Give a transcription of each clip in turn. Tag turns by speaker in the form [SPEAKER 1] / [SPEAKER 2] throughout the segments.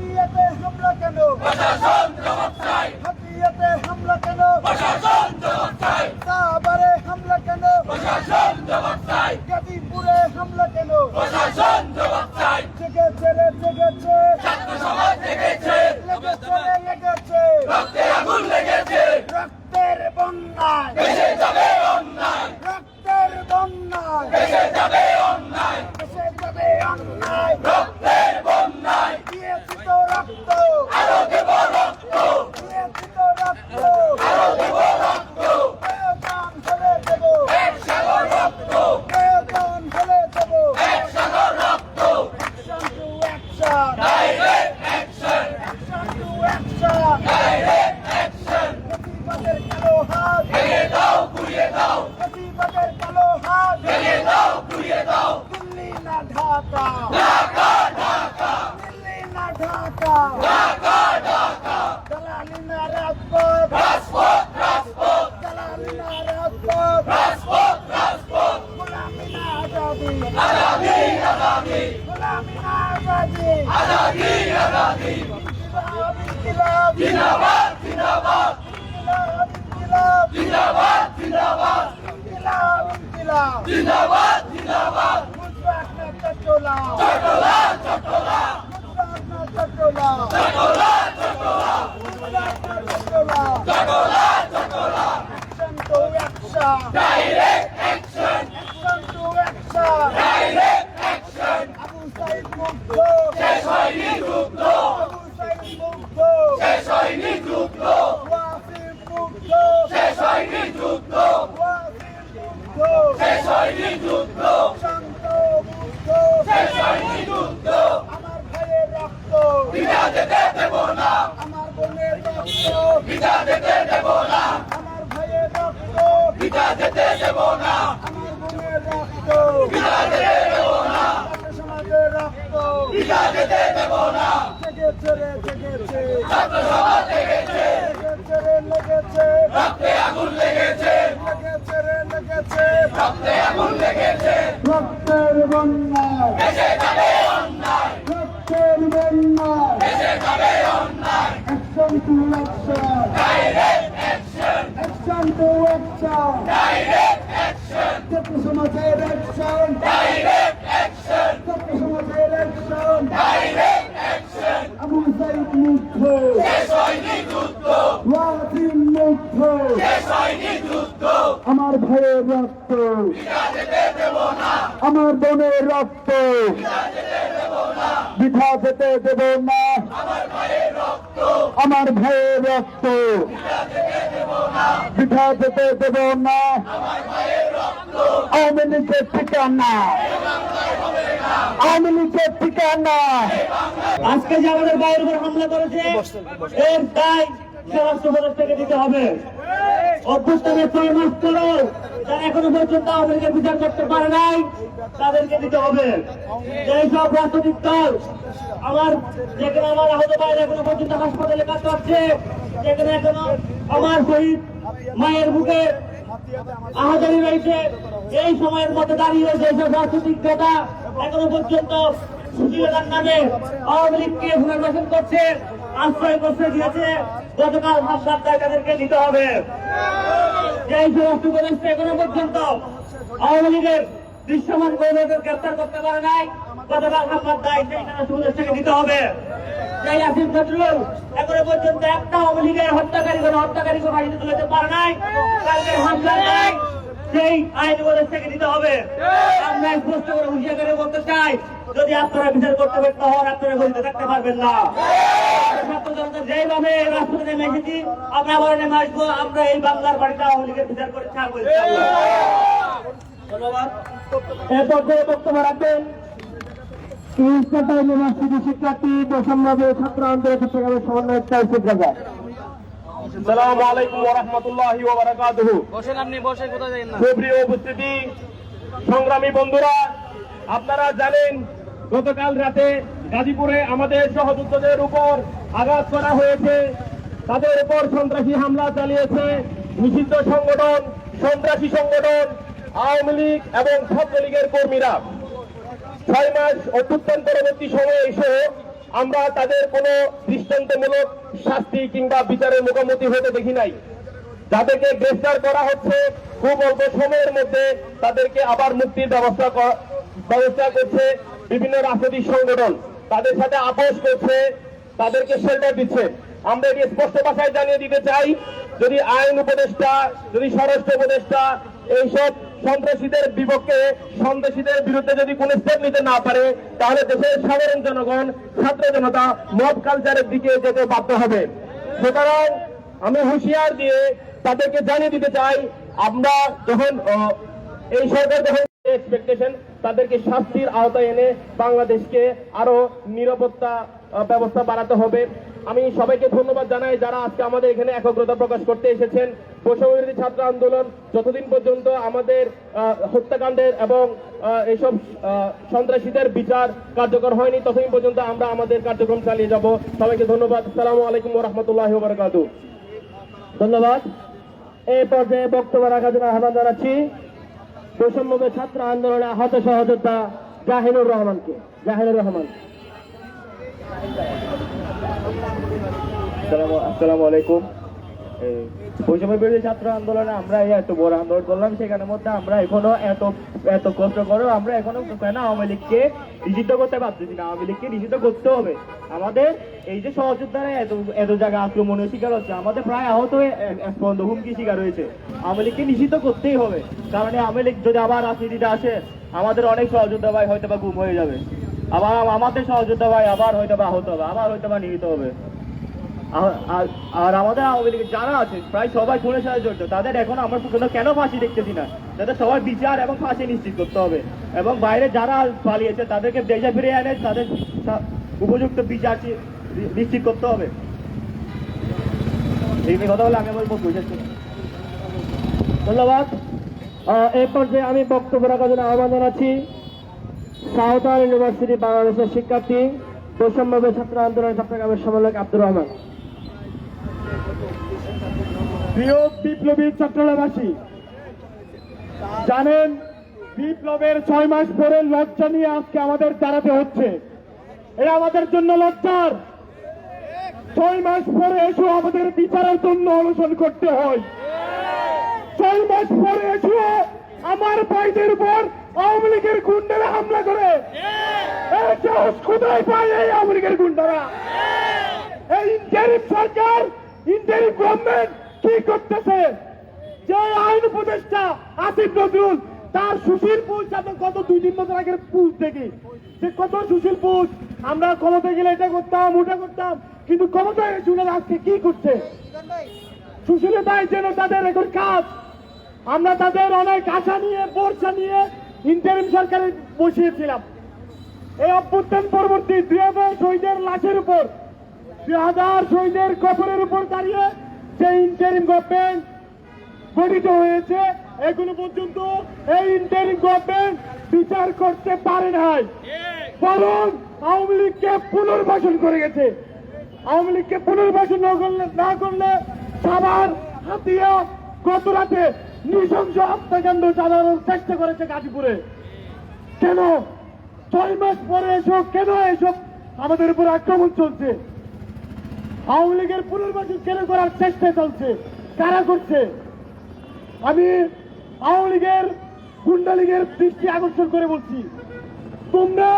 [SPEAKER 1] হাতিয়াতে হামলা কেন হাতিয়াতে হামলা কেন সাহাবারে হামলা কেন গাজীপুরে হামলা কেন জেগেছে রে জেগেছে লেগেছে রে লেগেছে রক্তের বন্যায় রক্তের বন্যায় দেশে যাবে অন্যায় দিয়েছি তো রক্ত দিয়েছি তো রক্ত প্রয়োজন হলে দেবো প্রয়োজন হলে দেবো Action to action. Action to action. প্রতিবাদের কালো হাত প্রতিবাদের কালো হাত দিল্লি না ঢাকা দিল্লি না ঢাকা দালালি না রাজপথ দালালি না রাজপথ গোলামি না আজাদি গোলামি না আজাদি ইনকিলাব ইনকিলাব ইনকিলাব ইনকিলাব ইনকিলাব ইনকিলাব মুজরাক না চটোলা মুজরাক না চটোলা মুজরাক না চটোলা Action to action. Action to action. Abu Saeed মুগ্ধ আবু সাইদ মুগ্ধ ওয়াসিম মুগ্ধ ওয়াসিম মুগ্ধ শান্ত মুগ্ধ আমার ভাইয়ের রক্ত আমার বোনের রক্ত আমার ভাইয়ের রক্ত আমার বোনের রক্ত ছাত্র সমাজের রক্ত জেগেছে রে জেগেছে লেগেছে রে লেগেছে লেগেছে রে লেগেছে বন্যায় রক্তের বন্যায় Action to action. Action to action. ছাত্র সমাজের action. ছাত্র সমাজের action. আবু সাইদ মুগ্ধ ওয়াসিম আমার ভাইয়ের রক্ত। আমার বোনের রক্ত। বৃথা যেতে দেব না। আমার ভাইয়ের রক্ত। বৃথা যেতে দেব না। আওয়ামী লীগের ঠিকানা। আওয়ামী লীগের ঠিকানা।
[SPEAKER 2] আজকে যে আমাদের বাইরের উপর হামলা করেছে এর দায় তাদেরকে হবে। সব যেখানে আমার হাসপাতালে আমার মায়ের বুকে আহাজারি রয়েছে, এই সময়ের মধ্যে দাঁড়িয়ে যেসব রাজনৈতিক নেতা এখনও পর্যন্ত সুশীলতার নামে আওয়ামী লীগকে করছে আশ্রয় করতে দিয়েছে, গতকাল হামলার দায় তাদেরকে নিতে হবে। এই সমস্ত উপদেশটা এখনও পর্যন্ত আওয়ামী লীগের দৃশ্যমান কর্মীদের গ্রেপ্তার করতে পারে নাই, গতকাল সেই নিতে হবে। এখনও পর্যন্ত একটা আওয়ামী লীগের হত্যাকারী, কোনো বাড়িতে তুলতে পারে নাই সেই আইন দিতে হবে। করে বলতে চাই যদি আপনারা বিচার করতে ব্যর্থ হন আপনারা গলিতে থাকতে পারবেন না। রাষ্ট্রপতি আমরা আবার নেমে আসব। আমরা এই বাংলার বাড়িতে আওয়ামী লীগের বিচার করে ছাড়বো ধন্যবাদ।
[SPEAKER 1] এরপর যে বক্তব্য রাখবেন ইনস্টাটা ইউনিভার্সিটি শিক্ষার্থী ছাত্র আন্দোলন
[SPEAKER 3] আসসালামু আলাইকুম ওয়া রাহমাতুল্লাহি ওয়া বারাকাতুহু।
[SPEAKER 2] বসেন আপনি বসে কোথায় যাবেন না?
[SPEAKER 3] সুপ্রিয় উপস্থিতি সংগ্রামী বন্ধুরা আপনারা জানেন গতকাল রাতে গাজীপুরে আমাদের সহযোদ্ধাদের উপর আঘাত করা হয়েছে। তাদের উপর সন্ত্রাসী হামলা চালিয়েছে নিষিদ্ধ সংগঠন, সন্ত্রাসী সংগঠন, আওয়ামী লীগ এবং ছাত্রলীগের কর্মীরা। ছয় মাস অভ্যুত্থান পরবর্তী সময়ে এসে
[SPEAKER 4] আমরা তাদের কোনো দৃষ্টান্তমূলক শাস্তি কিংবা বিচারের মুখোমুখি হতে দেখি নাই। যাদেরকে গ্রেফতার করা হচ্ছে, খুব অল্প সময়ের মধ্যে তাদেরকে আবার মুক্তির ব্যবস্থা ব্যবস্থা করছে বিভিন্ন রাজনৈতিক সংগঠন তাদের সাথে আপোষ করছে, তাদেরকে শেল্টার দিচ্ছে। আমরা এটি স্পষ্ট ভাষায় জানিয়ে দিতে চাই, যদি আইন উপদেষ্টা, যদি স্বরাষ্ট্র উপদেষ্টা এইসব সন্ত্রাসীদের বিপক্ষে, সন্ত্রাসীদের বিরুদ্ধে যদি কোনো স্টেপ নিতে না পারে, তাহলে দেশের সাধারণ জনগণ, ছাত্র জনতা মব কালচারের দিকে যেতে বাধ্য হবে। সুতরাং আমি হুঁশিয়ার দিয়ে তাদেরকে জানিয়ে দিতে চাই, আমরা যখন এই সরকার যখন এক্সপেকটেশন তাদেরকে শাস্তির আওতায় এনে বাংলাদেশকে আরও নিরাপত্তা ব্যবস্থা বাড়াতে হবে। আমি সবাইকে ধন্যবাদ জানাই যারা আজকে আমাদের এখানে একগ্রতা প্রকাশ করতে এসেছেন। বৈষম্যবিরোধী ছাত্র আন্দোলন যতদিন পর্যন্ত আমাদের হত্যাকাণ্ডের এবং আহ, সন্ত্রাসীদের বিচার কার্যকর হয়নি ততদিন পর্যন্ত আমরা আমাদের কার্যক্রম চালিয়ে যাব। সবাইকে ধন্যবাদ। আসসালামু আলাইকুম রহমতুল্লাহ
[SPEAKER 5] ধন্যবাদ। এই পর্যায়ে বক্তব্য রাখার জন্য আহ্বান জানাচ্ছি বৈষম্য ছাত্র আন্দোলনে আহত সহযোদ্ধা জাহিনুর রহমানকে জাহিনুর রহমান।
[SPEAKER 6] আসসালামু আলাইকুম। বৈষম্য বিরোধী ছাত্র আন্দোলনে আমরা এত বড় আন্দোলন করলাম, সেখানের মধ্যে আমরা এখনও এত এত কষ্ট করেও আমরা এখনও কেন আওয়ামী লীগকে নিষিদ্ধ করতে পারতেছি না? আওয়ামী লীগকে নিষিদ্ধ করতে হবে। আমাদের এই যে সহযোদ্ধারা এত এত জায়গায় আক্রমণের শিকার হচ্ছে, আমাদের প্রায় আহত হয়ে এ- হুমকি শিকার হয়েছে। আওয়ামী লীগকে নিষিদ্ধ করতেই হবে। কারণ এই আওয়ামী লীগ যদি আবার রাজনীতিতে আসে, আমাদের অনেক সহযোদ্ধা ভাই হয়তো বা গুম হয়ে যাবে। আবার আমাদের সহযোদ্ধা ভাই আবার হয়তো বা আহত হবে, আবার হয়তো বা নিহিত হবে। আর- আমাদের আওয়ামী লীগের যারা আছে, প্রায় সবাই খুনের সাথে জড়িত। তাদের এখন আমরা পর্যন্ত কেন ফাঁসি দেখতেছি না, তাদের সবার বিচার এবং ফাঁসি নিশ্চিত করতে হবে। এবং বাইরে যারা পালিয়েছে, তাদেরকে দেশে ফিরে এনে তাদের উপযুক্ত বিচার নিশ্চিত করতে হবে। কথা বলে করছি।
[SPEAKER 5] ধন্যবাদ। এই পর্যায়ে আমি বক্তব্য রাখার জন্য আহ্বান জানাচ্ছি সাঁওতাল ইউনিভার্সিটি বাংলাদেশের শিক্ষার্থী বৈষম্য ছাত্র আন্দোলন চট্টগ্রামের সমন্বয়ক আব্দুর রহমান।
[SPEAKER 4] প্রিয় বিপ্লবী চট্টগ্রামবাসী জানেন, বিপ্লবের ছয় মাস পরে লজ্জা নিয়ে আজকে আমাদের দাঁড়াতে হচ্ছে। এটা আমাদের জন্য লজ্জার। ছয় মাস পরে এসেও আমাদের বিচারের জন্য অনুসরণ করতে হয়। ছয় মাস পরে এসেও আমার ভাইদের উপর আওয়ামী লীগের গুন্ডারা হামলা করে। কোথায় পায় এই আওয়ামী লীগের গুন্ডারা? এই ইন্টারিম সরকার, ইন্টারিম গভর্নমেন্ট কি করতেছে? যে আইন উপদেষ্টা আসিফ নজরুল, তার সুশীল আমরা গত দুই তিন বছর আগের পুষ দেখি। যে কত সুশীল পুষ আমরা ক্ষমতা গেলে এটা করতাম, ওটা করতাম, কিন্তু ক্ষমতায় ওনারা আজকে কি করছে? সুশীলতাই যেন তাদের এখন কাজ। আমরা তাদের অনেক আশা নিয়ে বর্ষা নিয়ে ইন্টারিম সরকারে বসিয়েছিলাম। এই অভ্যুত্থান পরবর্তী দুই হাজার শহীদের লাশের উপর, দুই হাজার শহীদের কবরের উপর দাঁড়িয়ে যে ইন্টারিম গভর্নমেন্ট গঠিত হয়েছে এগুলো পর্যন্ত এই ইন্টারিম গভর্নমেন্ট বিচার করতে পারে নাই। বরং আওয়ামী লীগকে পুনর্বাসন করে গেছে। আওয়ামী লীগকে পুনর্বাসন না করলে না করলে সাবার হাতিয়া গত রাতে নৃশংস হত্যাকাণ্ড চালানোর চেষ্টা করেছে গাজীপুরে। কেন? ছয় মাস পরে এসব কেন এসব আমাদের উপর আক্রমণ চলছে। আওয়ামী লীগের পুনর্বাসন কেন করার চেষ্টা চলছে। কারা করছে? আমি আওয়ামী লীগের গুন্ডা লীগের দৃষ্টি আকর্ষণ করে বলছি। তোমরা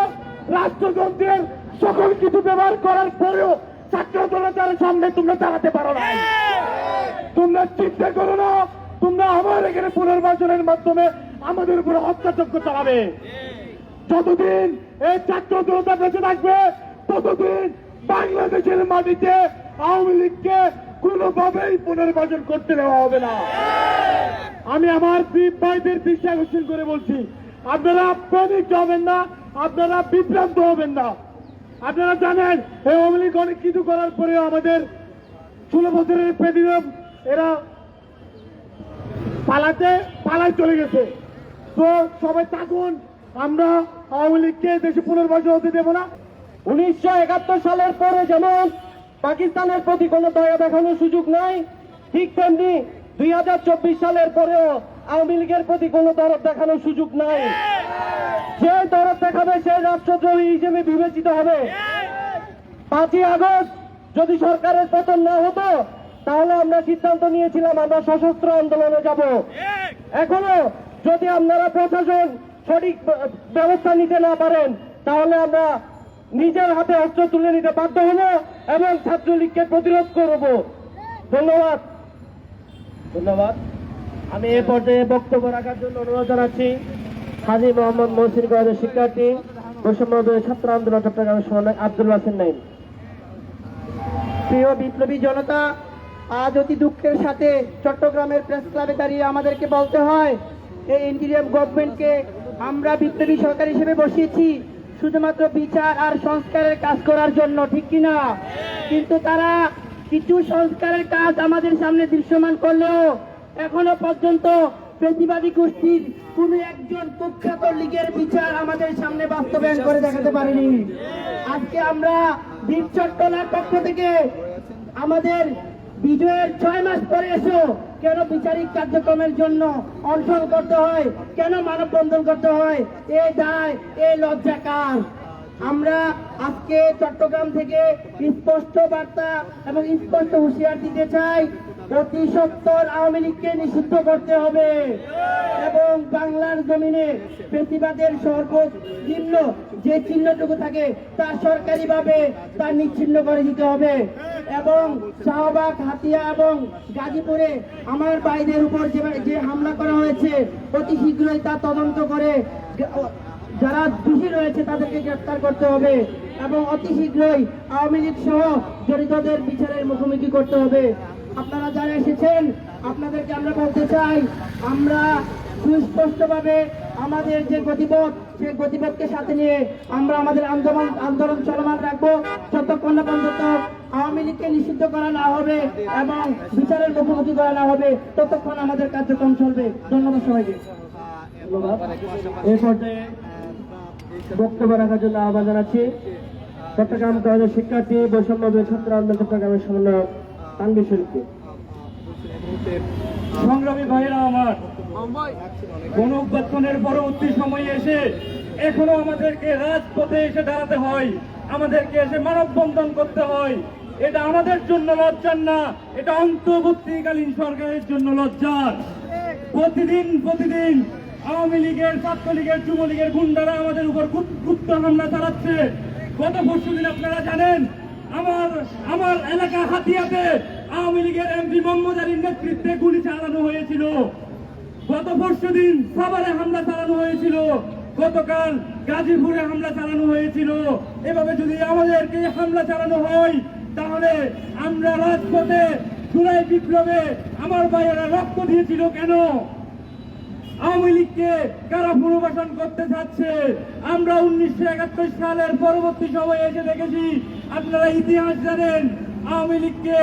[SPEAKER 4] রাষ্ট্রযন্ত্রের সকল কিছু ব্যবহার করার পরেও ছাত্র জনতার সামনে তোমরা দাঁড়াতে পারো না তোমরা চিন্তা করো না তোমরা আমার এখানে পুনর্বাসনের মাধ্যমে আমাদের উপরে হত্যাযজ্ঞ চালাবে। যতদিন এই ছাত্র জনতা বেঁচে থাকবে ততদিন বাংলাদেশের মাটিতে আওয়ামী লীগকে কোনোভাবেই পুনর্বাসন করতে দেওয়া হবে না। আমি আমার দ্বীপ ভাইদের দৃষ্টি আকর্ষণ করে বলছি, আপনারা প্যানিক হবেন না, আপনারা বিভ্রান্ত হবেন না। আপনারা জানেন, এই আওয়ামী লীগ অনেক কিছু করার পরেও আমাদের ষোলো বছরের প্রেদিরাম এরা পালাতে, পালায় চলে গেছে। তো সবাই থাকুন, আমরা আওয়ামী লীগকে দেশে পুনর্বাসন হতে দেব না।
[SPEAKER 5] উনিশশো একাত্তর সালের পরে যেমন পাকিস্তানের প্রতি কোনো দয়া দেখানোর সুযোগ নাই, ঠিক তেমনি দুই হাজার চব্বিশ সালের পরেও আওয়ামী লীগের প্রতি কোনো দরদ দেখানোর সুযোগ নাই। যে দরদ দেখাবে সে রাষ্ট্রদ্রোহী হিসেবে বিবেচিত হবে। পাঁচই আগস্ট যদি সরকারের পতন না হতো, তাহলে আমরা সিদ্ধান্ত নিয়েছিলাম আমরা সশস্ত্র আন্দোলনে যাব। এখনও যদি আপনারা প্রশাসন সঠিক ব্যবস্থা নিতে না পারেন, তাহলে আমরা নিজের হাতে অস্ত্র তুলে নিতে বাধ্য হব এবং ছাত্রলীগকে প্রতিরোধ করব। ধন্যবাদ। ধন্যবাদ। আমি এ পর্যায়ে বক্তব্য রাখার জন্য অনুরোধ জানাচ্ছি। হাজি মোহাম্মদ মহসিন কলেজের শিক্ষার্থী বৈষম্য ছাত্র আন্দোলন চট্টগ্রামের সমন্বয় আব্দুল হাসিন নাইম।
[SPEAKER 7] প্রিয় বিপ্লবী জনতা, আজ অতি দুঃখের সাথে চট্টগ্রামের প্রেস ক্লাবে দাঁড়িয়ে আমাদেরকে বলতে হয়, এই ইন্টিরিয়াম গভর্নমেন্টকে আমরা বিপ্লবী সরকার হিসেবে বসিয়েছি। শুধুমাত্র বিচার আর সংস্কারের কাজ করার জন্য, ঠিক কিনা কিন্তু তারা কিছু সংস্কারের কাজ আমাদের সামনে দৃশ্যমান করলেও এখনও পর্যন্ত প্রতিবাদী গোষ্ঠীর কোন একজন কুখ্যাত লীগের বিচার আমাদের সামনে বাস্তবায়ন করে দেখাতে পারেনি। আজকে আমরা দ্বীপ চট্টলার পক্ষ থেকে আমাদের বিজয়ের ছয় মাস পরে এসো। কেন বিচারিক কার্যক্রমের জন্য অনশন করতে হয়? কেন মানববন্ধন করতে হয়? এ দায়, এ লজ্জা কার? আমরা আজকে চট্টগ্রাম থেকে স্পষ্ট বার্তা এবং স্পষ্ট হুঁশিয়ার দিতে চাই অতি সত্তর আওয়ামী লীগকে নিষিদ্ধ করতে হবে। এবং বাংলার জমিনে প্রতিবাদের সর্বনিম্ন যে চিহ্নটুকু থাকে, তা সরকারিভাবে তা নিচ্ছিন্ন করে দিতে হবে। এবং শাহবাগ, হাতিয়া এবং গাজীপুরে আমার বাইদের উপর যে হামলা করা হয়েছে, অতি শীঘ্রই তা তদন্ত করে যারা দোষী রয়েছে, তাদেরকে গ্রেফতার করতে হবে। এবং অতি শীঘ্রই আওয়ামী লীগ সহ জড়িতদের বিচারের মুখোমুখি করতে হবে। আপনারা যারা এসেছেন, আপনাদেরকে আমরা বলতে চাই, আমরা সুস্পষ্টভাবে আমাদের যে গতিপথ সেই গতিপথকে সাথে নিয়ে আমরা আমাদের আন্দোলন আন্দোলন চলমান রাখব। যতক্ষণ না পর্যন্ত আওয়ামী লীগকে নিষিদ্ধ করা না হবে এবং বিচারের মুখোমুখি করা না হবে, ততক্ষণ আমাদের কার্যক্রম চলবে। ধন্যবাদ সবাইকে।
[SPEAKER 5] ধন্যবাদ পর্যায়ে বক্তব্য রাখার জন্য আহ্বান জানাচ্ছি। চট্টগ্রাম কলেজের শিক্ষার্থী, বৈষম্য ছাত্র আন্দোলন চট্টগ্রামের সমন্বয়ক তানবির শরীফকে
[SPEAKER 8] সংগ্রামী ভাইরা আমার গণ অভ্যর্থনের পরবর্তী সময়ে এসে এখনও আমাদেরকে রাজপথে এসে দাঁড়াতে হয়, আমাদেরকে এসে মানববন্ধন করতে হয়। এটা আমাদের জন্য লজ্জার না, এটা অন্তর্বর্তীকালীন সরকারের জন্য লজ্জার। প্রতিদিন প্রতিদিন আওয়ামী লীগের, ছাত্রলীগের, যুবলীগের গুন্ডারা আমাদের উপর গুপ্ত হামলা চালাচ্ছে। গত পরশু দিন আপনারা জানেন আমার আমার এলাকা হাতিয়াতে আওয়ামী লীগের এমপি মোহাম্মদ নেতৃত্বে গুলি চালানো হয়েছিল। গত পরশু দিন সাভারে হামলা চালানো হয়েছিল। গতকাল গাজীপুরে হামলা চালানো হয়েছিল। এভাবে যদি আমাদেরকে হামলা চালানো হয়, তাহলে আমরা রাজপথে জুলাই বিপ্লবে আমার ভাইয়েরা রক্ত দিয়েছিল কেন? আওয়ামী লীগকে কারা পুনর্বাসন করতে চাচ্ছে? আমরা উনিশশো একাত্তর সালের পরবর্তী সময়ে এসে দেখেছি আপনারা ইতিহাস জানেন, আওয়ামী লীগকে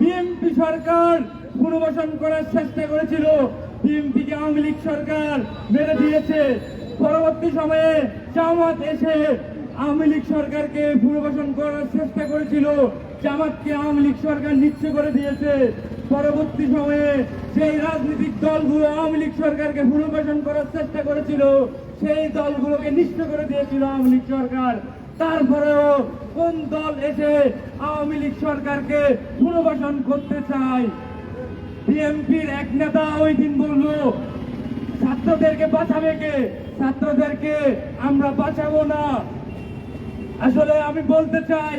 [SPEAKER 8] বিএনপি সরকার পুনর্বাসন করার চেষ্টা করেছিল। বিএনপিকে আওয়ামী লীগ সরকার মেরে দিয়েছে। পরবর্তী সময়ে জামাত এসে আওয়ামী লীগ সরকারকে পুনর্বাসন করার চেষ্টা করেছিল। জামাতকে আওয়ামী লীগ সরকার নিচ্ছে করে দিয়েছে। পরবর্তী সময়ে সেই রাজনৈতিক দলগুলো আওয়ামী লীগ সরকারকে পুনর্বাসন করার চেষ্টা করেছিল, সেই দলগুলোকে নিষ্ঠ করে দিয়েছিল আওয়ামী লীগ সরকার। তারপরেও কোন দল এসে আওয়ামী লীগ সরকারকে পুনর্বাসন করতে চায়? বিএনপির এক নেতা ওই দিন বলল, ছাত্রদেরকে বাঁচাবে কে? ছাত্রদেরকে আমরা বাঁচাবো না। আসলে আমি বলতে চাই,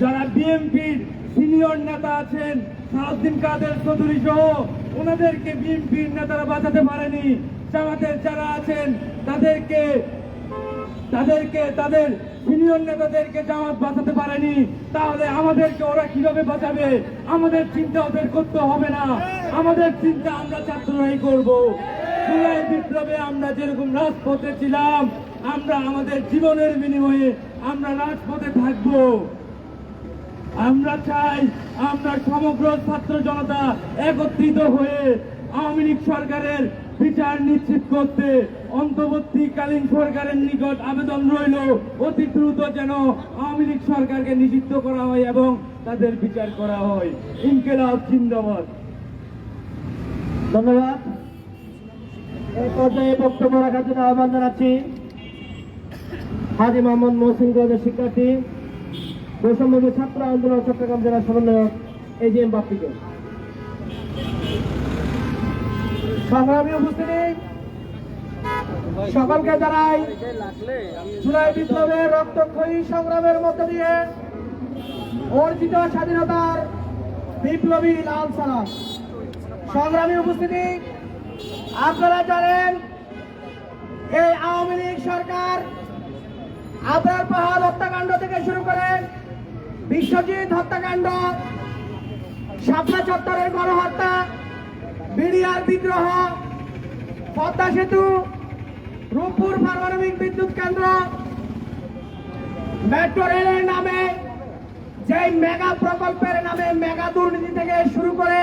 [SPEAKER 8] যারা বিএনপির সিনিয়র নেতা আছেন, সালাউদ্দিন কাদের চৌধুরী সহ, ওনাদেরকে বিএনপির নেতারা বাঁচাতে পারেনি। জামাতের যারা আছেন, তাদেরকে তাদেরকে, তাদের সিনিয়র নেতাদেরকে জামাত বাঁচাতে পারেনি, তাহলে আমাদেরকে ওরা কীভাবে বাঁচাবে? আমাদের চিন্তা ওদের করতে হবে না। আমাদের চিন্তা আমরা ছাত্ররাই করব। জুলাই বিপ্লবে আমরা যেরকম রাজপথে ছিলাম, আমরা আমাদের জীবনের বিনিময়ে আমরা রাজপথে থাকব। আমরা চাই আমরা সমগ্র ছাত্র জনতা একত্রিত হয়ে আওয়ামী লীগ সরকারের বিচার নিশ্চিত করতে অন্তর্বর্তীকালীন সরকারের নিকট আবেদন রইল। অতি দ্রুত যেন আওয়ামী লীগ সরকারকে নিষিদ্ধ করা হয় এবং তাদের বিচার করা হয়। ইনকেলাব জিন্দাবাদ।
[SPEAKER 5] ধন্যবাদ। এই পর্যায়ে বক্তব্য রাখার জন্য আহ্বান জানাচ্ছি হাজি মোহাম্মদ মহসিন কলেজের শিক্ষার্থী
[SPEAKER 7] বৈষম্য ছাত্র আন্দোলন, চট্টগ্রাম জেলা সমন্বয়ক এ জি এম বাপ্পিকে। সংগ্রামী উপস্থিতি। সকলকে জানাই, জুলাই বিপ্লবের রক্তক্ষয়ী সংগ্রামের মধ্য দিয়ে অর্জিত স্বাধীনতার বিপ্লবী লাল সালাম। সংগ্রামী উপস্থিতি, আপনারা জানেন, এই আওয়ামী লীগ সরকার আপনার পাহাড় হত্যাকাণ্ড থেকে শুরু করে বিশ্বজিৎ হত্যাকাণ্ড শাপলা চত্বরের গণহত্যা বিডিআর বিদ্রোহ পদ্মা সেতু, রূপপুর পারমাণবিক বিদ্যুৎ কেন্দ্র, মেট্রো রেলের নামে যে মেগা প্রকল্পের নামে মেগা দুর্নীতি থেকে শুরু করে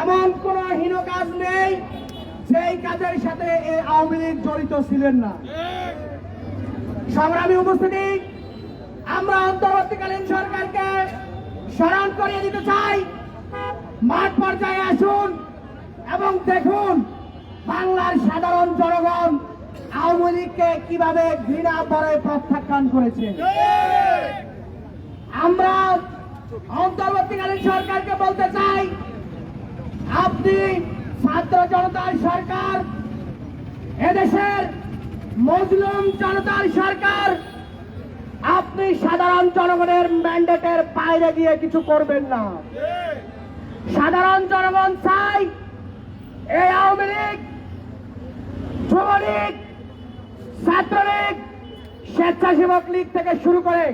[SPEAKER 7] এমন কোন হীন কাজ নেই সেই কাজের সাথে এই আওয়ামী লীগ জড়িত ছিলেন না। সংগ্রামী উপস্থিতি, আমরা অন্তর্বর্তীকালীন সরকারকে স্মরণ করিয়ে দিতে চাই। মাঠ পর্যায়ে আসুন। এবং দেখুন, বাংলার সাধারণ জনগণ আওয়ামী লীগকে কীভাবে ঘৃণা পরে প্রত্যাখ্যান করেছে। আমরা অন্তর্বর্তীকালীন সরকারকে বলতে চাই, আপনি ছাত্র জনতার সরকার, এদেশের মজলুম জনতার সরকার, আপনি সাধারণ জনগণের ম্যান্ডেটের বাইরে গিয়ে কিছু করবেন না। সাধারণ জনগণ চাই এই আওয়ামী লীগ যুবলীগ ছাত্রলীগ স্বেচ্ছাসেবক লীগ থেকে শুরু করে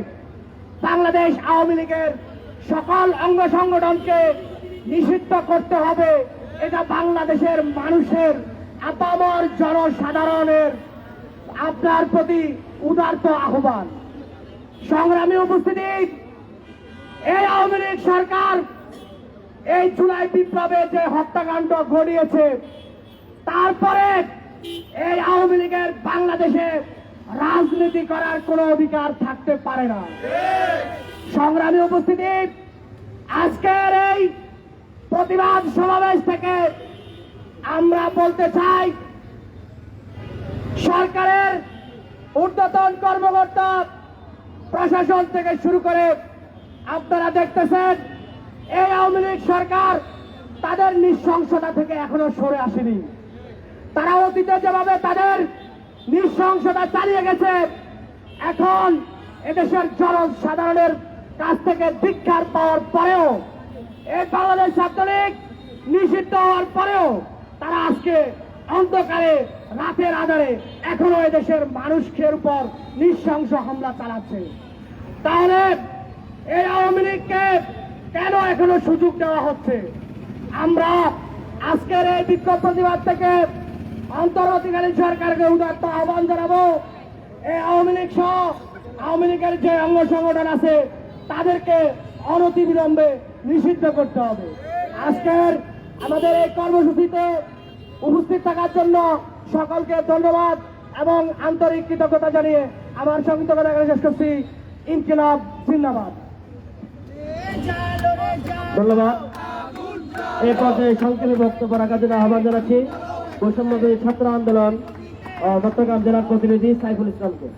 [SPEAKER 7] বাংলাদেশ আওয়ামী লীগের সকল অঙ্গ সংগঠনকে নিষিদ্ধ করতে হবে। এটা বাংলাদেশের মানুষের, আপামর জনসাধারণের আপনার প্রতি উদার্ত আহ্বান। সংগ্রামী উপস্থিতি, এই আওয়ামী লীগ সরকার এই জুলাই বিপ্লবে যে হত্যাকাণ্ড ঘটিয়েছে, তারপরে এই আওয়ামী লীগের বাংলাদেশে রাজনীতি করার কোনো অধিকার থাকতে পারে না। সংগ্রামী উপস্থিতি, আজকের এই প্রতিবাদ সমাবেশ থেকে আমরা বলতে চাই, সরকারের ঊর্ধ্বতন কর্মকর্তা, প্রশাসন থেকে শুরু করে আপনারা দেখতেছেন, এই আওয়ামী লীগ সরকার তাদের নৃশংসতা থেকে এখনও সরে আসেনি। তারা অতীতে যেভাবে তাদের নৃশংসতা চালিয়ে গেছে। এখন এদেশের জনসাধারণের কাছ থেকে দীক্ষার পাওয়ার পরেও এই বাংলাদেশ ছাত্রলীগ নিষিদ্ধ হওয়ার পরেও তারা আজকে অন্ধকারে, রাতের আধারে এখনও এদেশের মানুষের উপর নৃশংস হামলা চালাচ্ছে। তাহলে এই আওয়ামী লীগকে কেন এখনও সুযোগ দেওয়া হচ্ছে? আমরা আজকের এই বিক্ষোভ প্রতিবাদ থেকে অন্তর্বর্তীকালীন সরকারকে উদাত্ত আহ্বান জানাব। এই আওয়ামী লীগ সহ আওয়ামী লীগের যে অঙ্গ সংগঠন আছে, তাদেরকে অনতিবিলম্বে নিষিদ্ধ করতে হবে। আজকের আমাদের এই কর্মসূচিতে উপস্থিত থাকার জন্য সকলকে ধন্যবাদ এবং আন্তরিক কৃতজ্ঞতা জানিয়ে আমার সংযুক্ত কথা এখানে শেষ করছি। ইনকিলাব জিন্দাবাদ।
[SPEAKER 9] ধন্যবাদ। এই পর্যায়ে সংক্ষেপে বক্তব্য রাখার জন্য আহ্বান জানাচ্ছি। বৈষম্যবিরোধী ছাত্র আন্দোলন চট্টগ্রাম জেলার প্রতিনিধি সাইফুল ইসলামকে।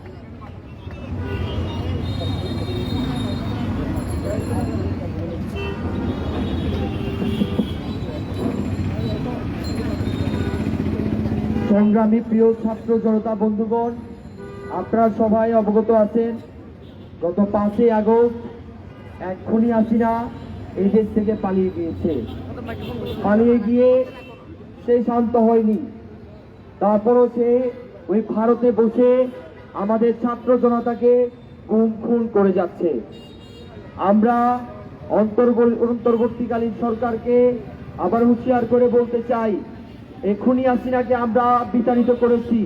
[SPEAKER 9] সংগ্রামী প্রিয় ছাত্র জনতা বন্ধুগণ, আপনারা সবাই অবগত আছেন, গত পাঁচই আগস্ট এক খুনি আসিনা এই দেশ থেকে পালিয়ে গিয়েছে। পালিয়ে গিয়ে সে শান্ত হয়নি। তারপরও সে ওই ভারতে বসে আমাদের ছাত্র জনতাকে গুম খুন করে যাচ্ছে। আমরা অন্তর্বর্তীকালীন সরকারকে আবার হুঁশিয়ার করে বলতে চাই এক্ষুনি আসিনাকে আমরা বিতাড়িত করেছি।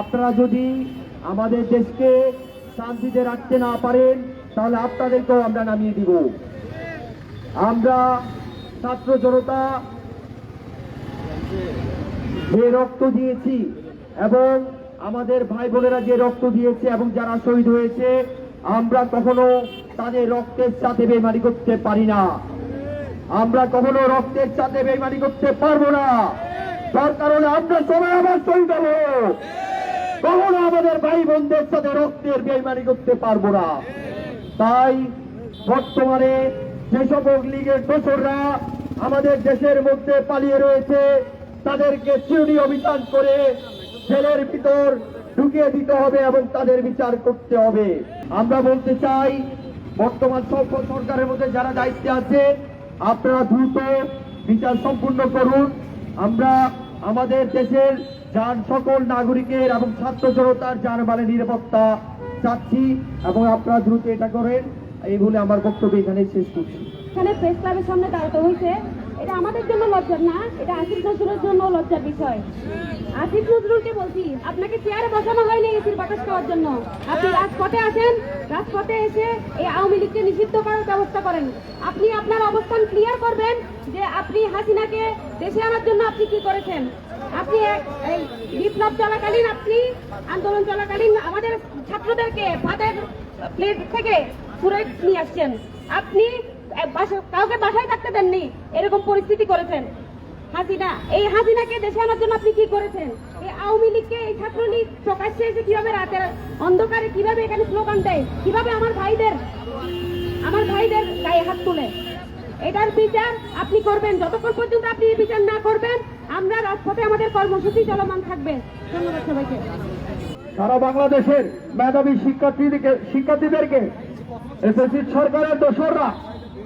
[SPEAKER 9] আপনারা যদি আমাদের দেশকে শান্তিতে রাখতে না পারেন, তাহলে আপনাদেরকেও আমরা নামিয়ে দিব। আমরা ছাত্র জনতা যে রক্ত দিয়েছি এবং আমাদের ভাই বোনেরা যে রক্ত দিয়েছে এবং যারা শহীদ হয়েছে, আমরা কখনো তাদের রক্তের সাথে বেমারি করতে পারি না। আমরা কখনো রক্তের সাথে বেমানি করতে পারব না। তার কারণে আমরা সবাই আবার শহীদ হব। কখনো আমাদের ভাই বোনদের সাথে রক্তের বেমানি করতে পারব না। তাই বর্তমানে যেসব লীগের দোসররা আমাদের দেশের মধ্যে পালিয়ে রয়েছে তাদেরকে চিরুনি অভিযান করে জেলের ভিতর ঢুকিয়ে দিতে হবে এবং তাদের বিচার করতে হবে। আমরা বলতে চাই, বর্তমান সরকার- সরকারের মধ্যে যারা দায়িত্বে আছে, আপনারা দ্রুত বিচার সম্পূর্ণ করুন। আমরা আমাদের দেশের যান সকল নাগরিকের এবং ছাত্র জনতার যানবাহনের নিরাপত্তা চাচ্ছি এবং আপনারা দ্রুত এটা করেন। এই বলে আমার বক্তব্য এখানে শেষ করছি।
[SPEAKER 10] এখানে প্রেস ক্লাবের সামনে দাঁড়াতে হয়েছে। এটা আমাদের জন্য লজ্জার না, এটা আসিফ নজরুলের জন্য লজ্জার বিষয়। আসিফ নজরুলকে বলছি, আপনাকে চেয়ারে বসানো হয়নি এসির বাতাস খাওয়ার জন্য। আপনি রাজপথে আসেন, রাজপথে এসে এই আওয়ামী লীগকে নিষিদ্ধ করার ব্যবস্থা করেন। আপনি আপনার অবস্থান ক্লিয়ার করবেন যে আপনি হাসিনাকে দেশে আনার জন্য আপনি কি করেছেন। আপনি এই বিপ্লব চলাকালীন আপনি, আন্দোলন চলাকালীন আমাদের ছাত্রদেরকে ভাতের প্লেট থেকে পুরে নিয়ে আসছেন। আপনি কাউকে বাসায় থাকতে দেননি। এরকম পরিস্থিতি করেছেন। হাসিনা, এই হাসিনাকে দেশে আনার জন্য আপনি কি করেছেন? এই আওয়ামী লীগকে, এই ছাত্রলীগ প্রকাশ্যে এসে কীভাবে রাতের অন্ধকারে কীভাবে এখানে স্লোগান দেয়? কীভাবে আমার ভাইদের আমার ভাইদের গায়ে হাত তুলে? এটার বিচার আপনি করবেন। যতক্ষণ পর্যন্ত আপনি বিচার না করবেন, আমরা রাজপথে আমাদের কর্মসূচি চলমান থাকবে। ধন্যবাদ সবাইকে।
[SPEAKER 9] সারা বাংলাদেশের মেধাবী শিক্ষার্থীদেরকে শিক্ষার্থীদেরকে এসএসসি সরকারের দোসররা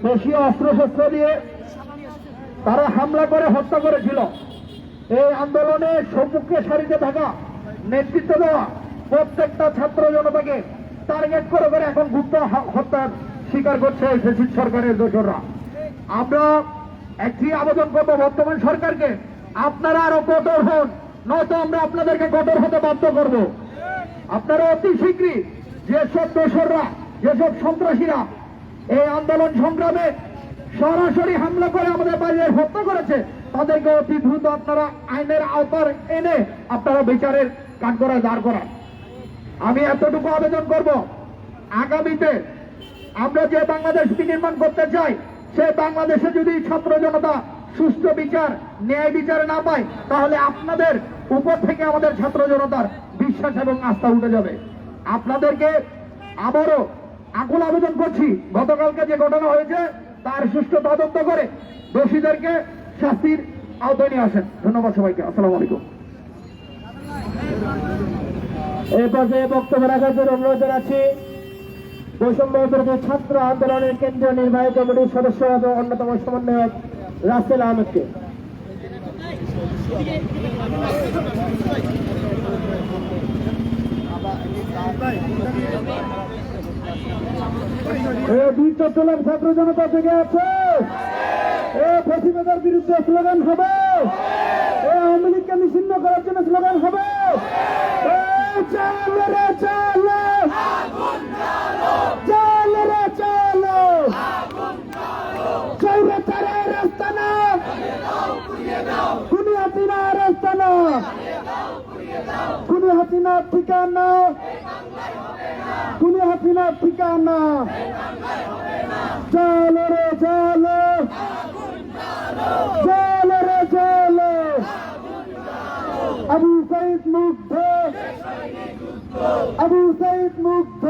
[SPEAKER 9] দেশীয় অস্ত্রশস্ত্র দিয়ে তারা হামলা করে, হত্যা করেছিল। এই আন্দোলনে সম্মুখে সারিতে থাকা নেতৃত্ব দেওয়া প্রত্যেকটা ছাত্র জনতাকে টার্গেট করে করে এখন গুপ্ত হত্যার স্বীকার করছে এসএসসি সরকারের দোসররা। আমরা একটি আবেদন করব, বর্তমান সরকারকে। আপনারা আরও কঠোর হন, নয়তো আমরা আপনাদেরকে কঠোর হতে বাধ্য করব। আপনারা অতি শীঘ্রই যেসব দোষররা যেসব সন্ত্রাসীরা এই আন্দোলন সংগ্রামে সরাসরি হামলা করে আমাদের বাইরে হত্যা করেছে, তাদেরকে অতি দ্রুত আপনারা আইনের আওতার এনে আপনারা বিচারের কাঠগড়ায় দাঁড় করান। আমি এতটুকু আবেদন করব, আগামীতে আমরা যে বাংলাদেশ নির্মাণ করতে চাই, সে বাংলাদেশে যদি ছাত্র জনতা সুষ্ঠু বিচার, ন্যায় বিচার না পায়, তাহলে আপনাদের উপর থেকে আমাদের ছাত্র জনতার বিশ্বাস এবং আস্থা উঠে যাবে। আপনাদেরকে আবারও আকুল আবেদন করছি। গতকালকে যে ঘটনা হয়েছে, তার সুষ্ঠু তদন্ত করে দোষীদেরকে শাস্তির আওতায় নিয়ে আসেন। ধন্যবাদ সবাইকে। আসসালামু আলাইকুম। এই পর্যায়ে বক্তব্য রাখার জন্য অনুরোধ জানাচ্ছি, বৈষম্য বিরোধী ছাত্র আন্দোলনের কেন্দ্রীয় নির্বাহী কমিটির সদস্য এবং অন্যতম সমন্বয়ক রাসেল আহমেদকে। দুই চট্টলার ছাত্র জনতা থেকে আছে। এ ফসিবাদের বিরুদ্ধে স্লোগান হবে। এ আওয়ামী লীগকে নিষিদ্ধ করার জন্য স্লোগান হবে। চাল রে চাল। চাল রে চাল। চৌরে তারে রাস্তা না। কুনি হাতিনা রাস্তা না। কুনি ঠিকানা কুনি হাতিনা ঠিকানা। চল রে চল চল রে চল আবু সাইদ মুগ্ধ। আবু সাইদ মুগ্ধ।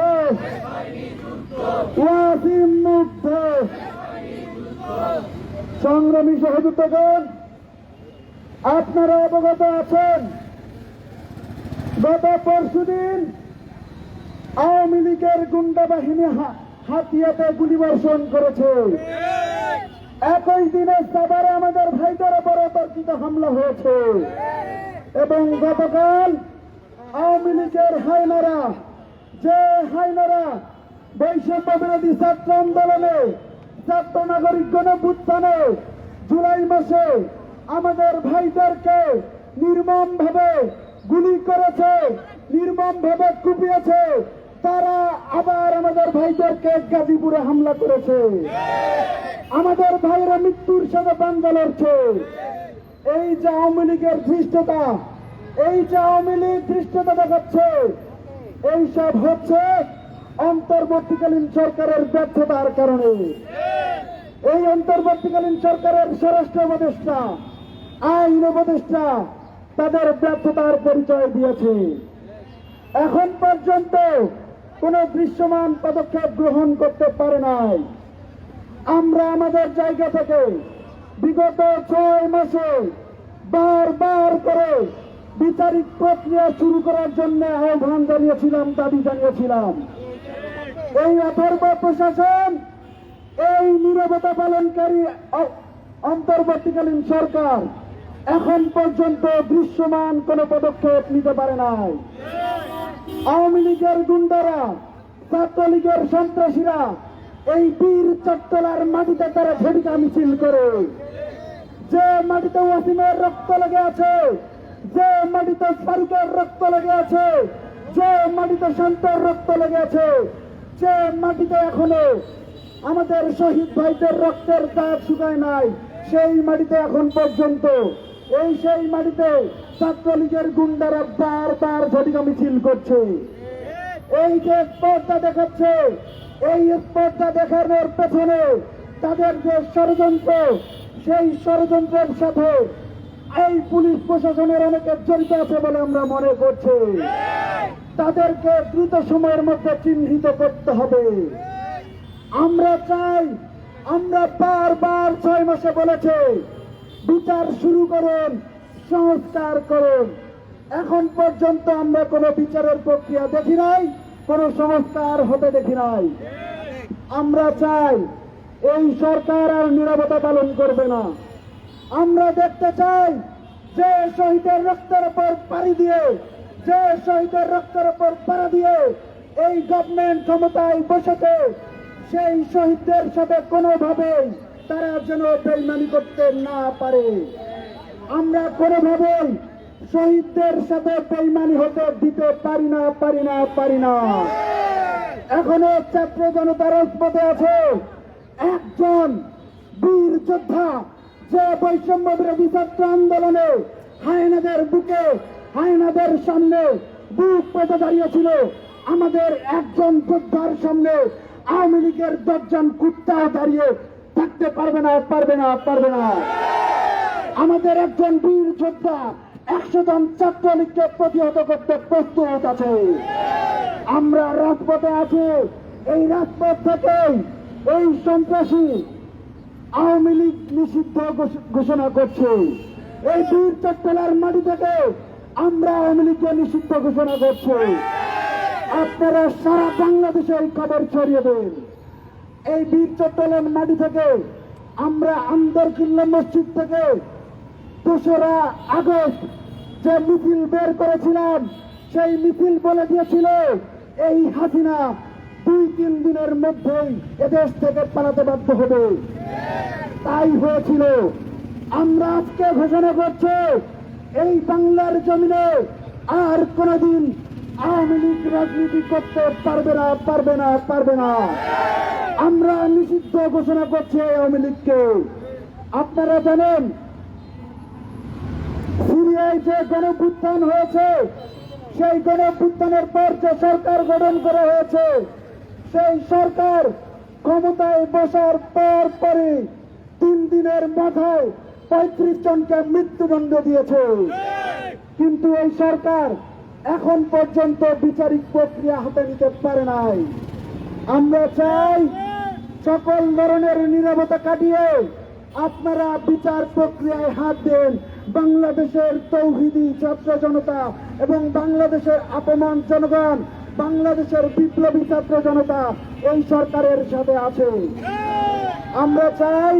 [SPEAKER 9] ওয়াসিম মুগ্ধ। সংগ্রামী সহযোগিতাগণ আপনারা অবগত আছেন, গত পরশুদিন আওয়ামী লীগের গুন্ডা বাহিনী হাতিয়াতে গুলিবর্ষণ করেছে। একই দিনে সাভারে আমাদের ভাইদের উপর তর্কিত হামলা হয়েছে। এবং গতকাল আওয়ামী লীগের হাইনারা যে হাইনারা বৈষম্য বিরোধী ছাত্র আন্দোলনে ছাত্র নাগরিক গণপুত্থানে জুলাই মাসে আমাদের ভাইদেরকে নির্মম ভাবে গুলি করেছে নির্মম ভাবে কুপিয়েছে। তারা আবার আমাদের ভাইদেরকে গাজীপুরে হামলা করেছে। আমাদের ভাইরা মৃত্যুর সাথে বাঙ্গা লড়ছে। এই যে আওয়ামী লীগের ধৃষ্টতা, এই যে আওয়ামী লীগ ধৃষ্টতা দেখাচ্ছে এইসব হচ্ছে অন্তর্বর্তীকালীন সরকারের ব্যর্থতার কারণে। এই অন্তর্বর্তীকালীন সরকারের স্বরাষ্ট্র উপদেষ্টা, আইন উপদেষ্টা তাদের ব্যর্থতার পরিচয় দিয়েছে। এখন পর্যন্ত
[SPEAKER 11] কোনো দৃশ্যমান পদক্ষেপ গ্রহণ করতে পারে নাই। আমরা আমাদের জায়গা থেকে বিগত ছয় মাসে বারবার করে বিচারিক প্রক্রিয়া শুরু করার জন্য আহ্বান জানিয়েছিলাম, দাবি জানিয়েছিলাম। এই অথর্ব প্রশাসন, এই নিরবতা পালনকারী অন্তর্বর্তীকালীন সরকার এখন পর্যন্ত দৃশ্যমান কোনো পদক্ষেপ নিতে পারে নাই। আওয়ামী লীগের গুন্ডারা, ছাত্রলীগের সন্ত্রাসীরা এই বীর চট্টলার মাটিতে তারা ঝটিকা মিছিল করে। যে মাটিতে ওয়াসিমের রক্ত লেগে আছে, যে মাটিতে ফারুকের রক্ত লেগে আছে, যে মাটিতে শান্তের রক্ত লেগে আছে, যে মাটিতে এখনও আমাদের শহীদ ভাইদের রক্তের দাগ শুকায় নাই, সেই মাটিতে এখন পর্যন্ত, এই সেই মাটিতে ছাত্রলীগের গুন্ডারা বারবার ঝটিকা মিছিল করছে। এই যে স্পর্ধা দেখাচ্ছে, এই স্পর্ধা দেখানোর পেছনে তাদের যে ষড়যন্ত্র, সেই ষড়যন্ত্রের সাথে এই পুলিশ প্রশাসনের অনেকে জড়িত আছে বলে আমরা মনে করছি। তাদেরকে দ্রুত সময়ের মধ্যে চিহ্নিত করতে হবে। আমরা চাই, আমরা বারবার ছয় মাসে বলেছে, বিচার শুরু করুন সংস্কার করুন। এখন পর্যন্ত আমরা কোনো বিচারের প্রক্রিয়া দেখি নাই, কোনো সংস্কার হতে দেখি নাই। আমরা চাই এই সরকার আর নিরাপত্তা পালন করবে না। আমরা দেখতে চাই যে শহীদের রক্তের উপর পাড়ি দিয়ে, যে শহীদের রক্তের উপর পাড়া দিয়ে এই গভর্নমেন্ট ক্ষমতায় বসেছে, সেই শহীদদের সাথে কোনোভাবেই তারা যেন বেইমানি করতে না পারে। আমরা কোনোভাবেই শহীদদের সাথে বেইমানি হতে দিতে পারি না পারি না পারি না। এখনও ছাত্র জনতার রাজপথে আছে একজন বীর যোদ্ধা, যে বৈষম্য বিরোধী ছাত্র আন্দোলনে হায়নাদের বুকে, হায়নাদের সামনে বুক পেতে দাঁড়িয়েছিল। আমাদের একজন যোদ্ধার সামনে আওয়ামী লীগের দশজন কুত্তা দাঁড়িয়ে থাকতে পারবে না পারবে না পারবে না। আমাদের একজন বীর যোদ্ধা একশো জন ছাত্রলীগকে প্রতিহত করতে প্রস্তুত আছে। আমরা রাজপথে আছি। এই রাজপথ থেকে এই সন্ত্রাসী আওয়ামী লীগ নিষিদ্ধ ঘোষণা করছে। এই বীর চট্টলার মাটি থেকে আমরা আওয়ামী লীগকে নিষিদ্ধ ঘোষণা করছি। আপনারা সারা বাংলাদেশে এই খবর ছড়িয়ে দেন। এই বীর চট্টলার মাটি থেকে আমরা আন্দরকিল্লা মসজিদ থেকে দোসরা আগস্ট যে মিছিল বের করেছিলাম, সেই মিছিল বলে দিয়েছিল, এই হাসিনা দুই, তিন দিনের মধ্যেই এদেশ থেকে পালাতে বাধ্য হবে। তাই হয়েছিল। আমরা আজকে ঘোষণা করছি, এই বাংলার জমিনে আর কোনদিন আওয়ামী লীগ রাজনীতি করতে পারবে না পারবে না পারবে না। আমরা নিষিদ্ধ ঘোষণা করছি আওয়ামী লীগকে। আপনারা জানেন সিরিয়ায় যে গণভুত্থান হয়েছে। সেই গণভুত্থানের পর যে সরকার গঠন করা হয়েছে, সেই সরকার ক্ষমতায় বসার পর পরে তিন দিনের মাথায় পঁয়ত্রিশ জনকে মৃত্যুদণ্ড দিয়েছে। কিন্তু এই সরকার এখন পর্যন্ত বিচারিক প্রক্রিয়া হাতে নিতে পারে নাই। আমরা চাই সকল ধরনের নিরাপত্তা কাটিয়ে আপনারা বিচার প্রক্রিয়ায় হাত দেন। বাংলাদেশের তৌহিদি ছাত্র জনতা এবং বাংলাদেশের আপমান জনগণ, বাংলাদেশের বিপ্লবী ছাত্র জনতা এই সরকারের সাথে আছে। আমরা চাই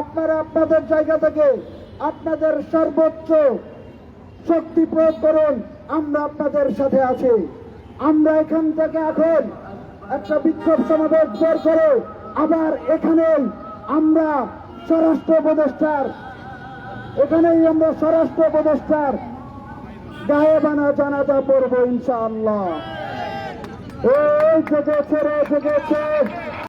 [SPEAKER 11] আপনারা আপনাদের জায়গা থেকে আপনাদের সর্বোচ্চ শক্তি প্রয়োগ করুন, আমরা আপনাদের সাথে আছি। আমরা এখান থেকে এখন একটা বিক্ষোভ সমাবেশ বের করে আবার এখানে আমরা স্বরাষ্ট্র উপদেষ্টার এখানেই আমরা স্বরাষ্ট্র উপদেষ্টার গায়ে বানা জানাজা পড়ব ইনশাআল্লাহ। এই জেগেছে রে জেগেছে